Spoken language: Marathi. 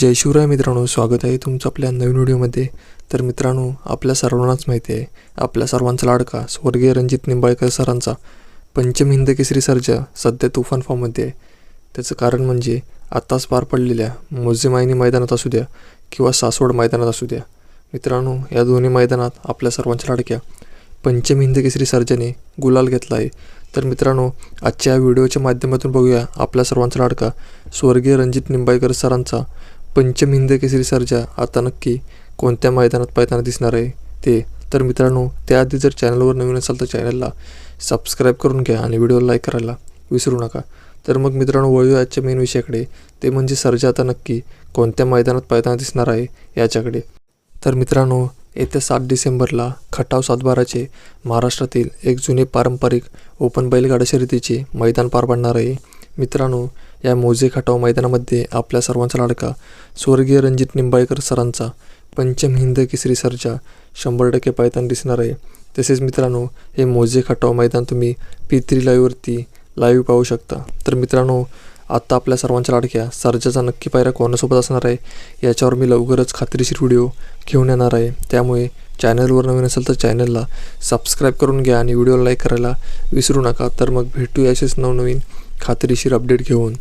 जय शिवराय मित्रांनो स्वागत आहे तुमचं आपल्या नवीन व्हिडिओमध्ये. तर मित्रांनो आपल्या सर्वांनाच माहिती आहे आपल्या सर्वांचा लाडका स्वर्गीय रणजित निंबाळकर सरांचा पंचम हिंद केसरी सर्जा सध्या तुफान फॉर्ममध्ये आहे. त्याचं कारण म्हणजे आत्ताच पार पडलेल्या मोजेमायनी मैदानात असू द्या किंवा सासवड मैदानात असू द्या. मित्रांनो या दोन्ही मैदानात आपल्या सर्वांच्या लाडक्या पंचम हिंद केसरी सर्जाने गुलाल घेतला आहे. तर मित्रांनो आजच्या व्हिडिओच्या माध्यमातून बघूया आपल्या सर्वांचा लाडका स्वर्गीय रणजित निंबाळकर सरांचा पंचमहिंद केसरी सर्जा आता नक्की कोणत्या मैदानात पाहताना दिसणार आहे ते? तर मित्रांनो त्याआधी जर चॅनलवर नवीन असाल तर चॅनलला सबस्क्राईब करून घ्या आणि व्हिडिओला लाईक करायला विसरू नका. तर मग मित्रांनो वळू आजच्या मेन विषयाकडे. ते म्हणजे सर्जा आता नक्की कोणत्या मैदानात पाहताना दिसणार आहे याच्याकडे. तर मित्रांनो येत्या सात डिसेंबरला खटाव सातबाराचे महाराष्ट्रातील एक जुने पारंपरिक ओपन बैलगाडा शर्यतीचे मैदान पार पडणार आहे. मित्रांनो या मोजे खटाव मैदानामध्ये आपल्या सर्वांचा लाडका स्वर्गीय रणजित निंबाळकर सरांचा पंचम हिंद केसरी सर्जा शंभर टक्के पायताना दिसणार आहे. तसेच मित्रांनो हे मोजे खटाव मैदान तुम्ही पी थ्री लाईव्हवरती लाईव्ह पाहू शकता. तर मित्रांनो आत्ता आपल्या सर्वांच्या लाडक्या सर्जाचा नक्की पायऱ्या कोणासोबत असणार आहे याच्यावर मी लवकरच खात्रीशीर व्हिडिओ घेऊन येणार आहे. त्यामुळे चॅनलवर नवीन असेल तर चॅनलला सबस्क्राईब करून घ्या आणि व्हिडिओला लाईक करायला विसरू नका. तर मग भेटू असेच नवनवीन खात्रीशीर अपडेट घेऊन.